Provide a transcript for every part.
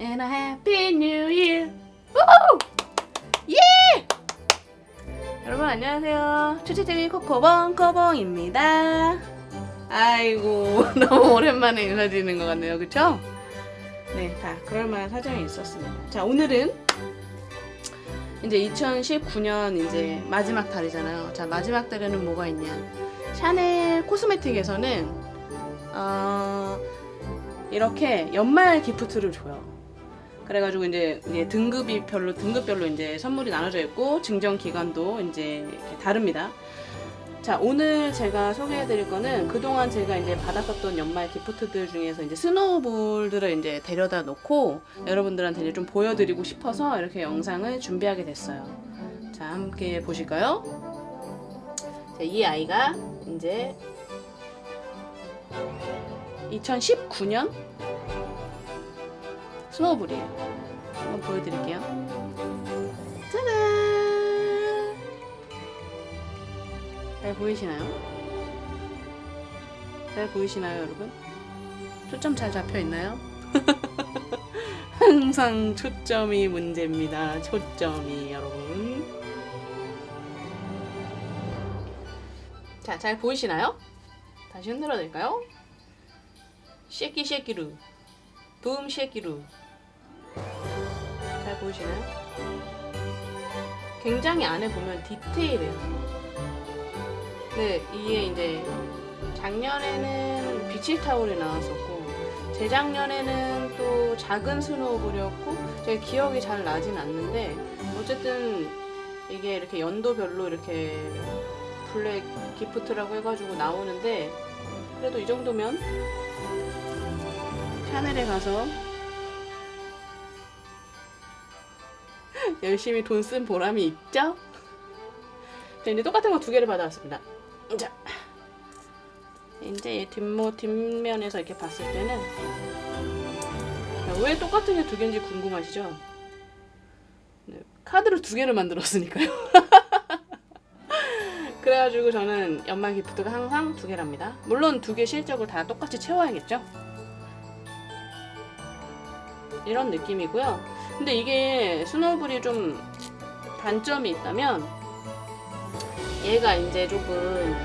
and a Happy New Year. 우후! 예! 여러분 안녕하세요. 추치TV 코코봉 코봉입니다. 아이고 너무 오랜만에 인사드리는 것 같네요, 그렇죠? 네, 다 그럴 만한 사정이 있었습니다. 자, 오늘은 이제 2019년 이제 마지막 달이잖아요. 자, 마지막 달에는 뭐가 있냐? 샤넬 코스메틱에서는 어, 이렇게 연말 기프트를 줘요. 그래가지고 이제, 등급이 별로 등급별로 이제 선물이 나눠져 있고 증정 기간도 이제 다릅니다. 자 오늘 제가 소개해드릴 거는 그동안 제가 이제 받았었던 연말 기프트들 중에서 이제 스노우볼들을 이제 데려다 놓고 여러분들한테 이제 좀 보여드리고 싶어서 이렇게 영상을 준비하게 됐어요. 자 함께 보실까요? 자, 이 아이가 이제 2019년 스노우볼이에요. 한번 보여드릴게요. 짜잔! 잘 보이시나요? 잘 보이시나요, 여러분? 초점 잘 잡혀 있나요? 항상 초점이 문제입니다. 초점이 여러분. 자, 잘 보이시나요? 다시 흔들어 드릴까요? 쉐키 쉐키루. 붐 쉐키루. 잘 보이시나요? 굉장히 안에 보면 디테일해요. 네, 이게 이제 작년에는 비칠 타올이 나왔었고 재작년에는 또 작은 스노우볼이었고 제가 기억이 잘 나진 않는데 어쨌든 이게 이렇게 연도별로 이렇게 블랙 기프트라고 해가지고 나오는데 그래도 이 정도면 샤넬에 가서 열심히 돈 쓴 보람이 있죠? 자, 이제 똑같은 거 두 개를 받아왔습니다. 자, 이제 이 뒷모 뒷면에서 이렇게 봤을 때는 자, 왜 똑같은 게 두 개인지 궁금하시죠? 네, 카드를 두 개를 만들었으니까요. 그래가지고 저는 연말 기프트가 항상 두 개랍니다. 물론 두 개 실적을 다 똑같이 채워야겠죠? 이런 느낌이고요. 근데 이게 스노우볼이 좀 단점이 있다면 얘가 이제 조금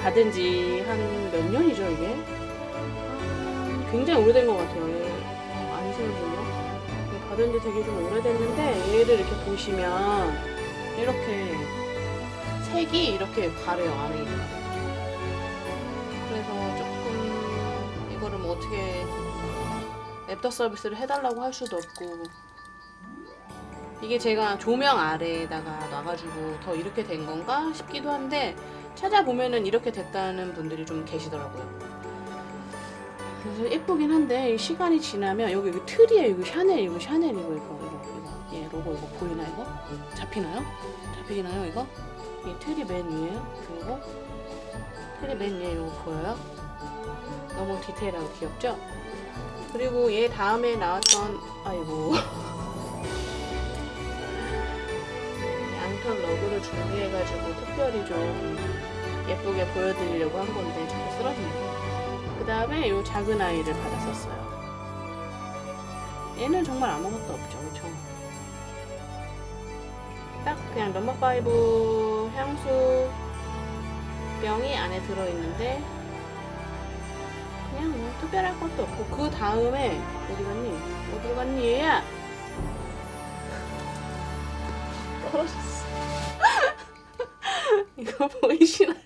받은 지 한 몇 년이죠, 이게? 아, 굉장히 오래된 것 같아요. 얘 아니시는군요. 받은 지 되게 좀 오래됐는데 얘를 이렇게 보시면 이렇게 색이 이렇게 가려요, 안에. 그래서 조금 이거를 뭐 어떻게 랩터 서비스를 해달라고 할 수도 없고 이게 제가 조명 아래에다가 놔가지고 더 이렇게 된 건가 싶기도 한데 찾아보면은 이렇게 됐다는 분들이 좀 계시더라고요. 그래서 예쁘긴 한데 이 시간이 지나면 여기 여기 틀이에요. 이거 샤넬 이거 샤넬 이거 이거 이거 이거 얘 로고 이거 보이나 이거 잡히나요? 잡히나요 이거? 이 틀이 맨 위에요. 그리고 틀이 맨 위에 이거 보여요? 너무 디테일하고 귀엽죠? 그리고 얘 다음에 나왔던 아이고 러그를 준비해가지고 특별히 좀 예쁘게 보여드리려고 한 건데 자꾸 쓰러집니다. 그 다음에 이 작은 아이를 받았었어요. 얘는 정말 아무것도 없죠, 그렇죠? 딱 그냥 넘버 파이브 향수 병이 안에 들어있는데 그냥 뭐 특별할 것도 없고 그 다음에 어디 갔니? 어디 갔니 얘야? 떨어졌어. 이거 보이시나요?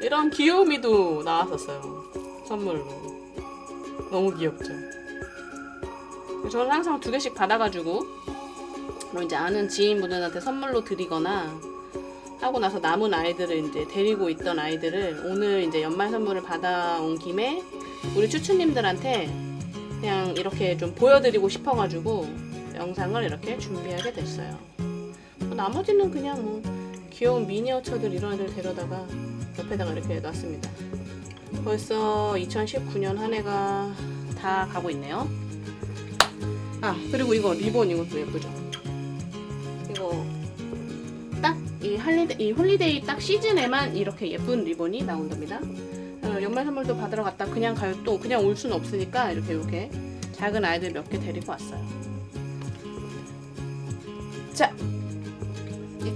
이런 귀요미도 나왔었어요. 선물로. 너무 귀엽죠? 저는 항상 두 개씩 받아가지고, 그럼 이제 아는 지인분들한테 선물로 드리거나, 하고 나서 남은 아이들을 이제 데리고 있던 아이들을 오늘 이제 연말 선물을 받아온 김에 우리 추추님들한테 그냥 이렇게 좀 보여드리고 싶어가지고 영상을 이렇게 준비하게 됐어요. 뭐 나머지는 그냥 뭐 귀여운 미니어처들 이런 애들 데려다가 옆에다가 이렇게 놨습니다. 벌써 2019년 한 해가 다 가고 있네요. 아 그리고 이거 리본 이것도 예쁘죠? 이거 딱 이 할리데 이 홀리데이 딱 시즌에만 이렇게 예쁜 리본이 나온답니다. 어, 연말 선물도 받으러 갔다 그냥 가요 또 그냥 올 수는 없으니까 이렇게 이렇게 작은 아이들 몇 개 데리고 왔어요. 자,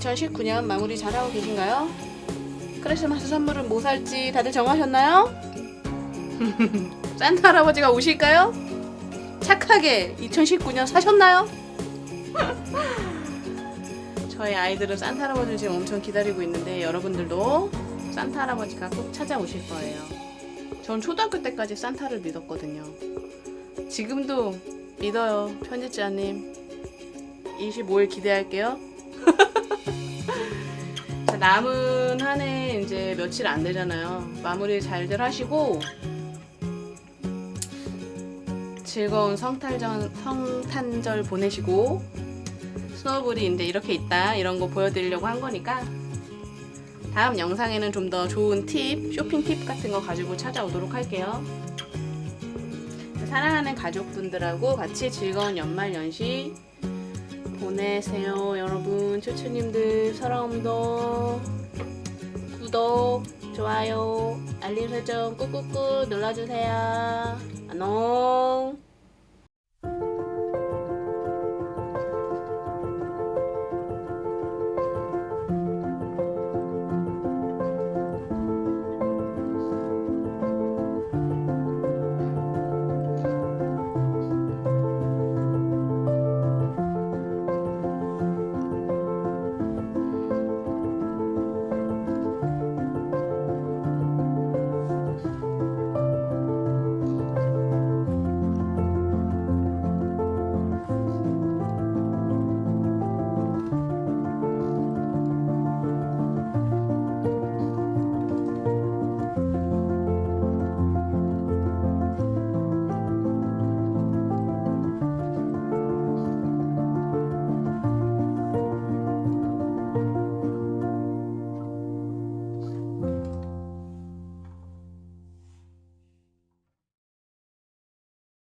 2019년 마무리 잘하고 계신가요? 크리스마스 선물은 뭐 살지 다들 정하셨나요? 산타 할아버지가 오실까요? 착하게 2019년 사셨나요? 저희 아이들은 산타 할아버지를 지금 엄청 기다리고 있는데 여러분들도 산타 할아버지가 꼭 찾아오실 거예요. 전 초등학교 때까지 산타를 믿었거든요. 지금도 믿어요, 편집자님. 25일 기대할게요. 자, 남은 한 해 이제 며칠 안 되잖아요. 마무리 잘들 하시고 즐거운 성탄절, 성탄절 보내시고 스노우볼이 이제 이렇게 있다 이런 거 보여드리려고 한 거니까 다음 영상에는 좀 더 좋은 팁, 쇼핑 팁 같은 거 가지고 찾아오도록 할게요. 사랑하는 가족분들하고 같이 즐거운 연말 연시 보내세요, 여러분. 추추님들 사랑합니다. 구독, 좋아요, 알림 설정 꾹꾹꾹 눌러주세요. 안녕.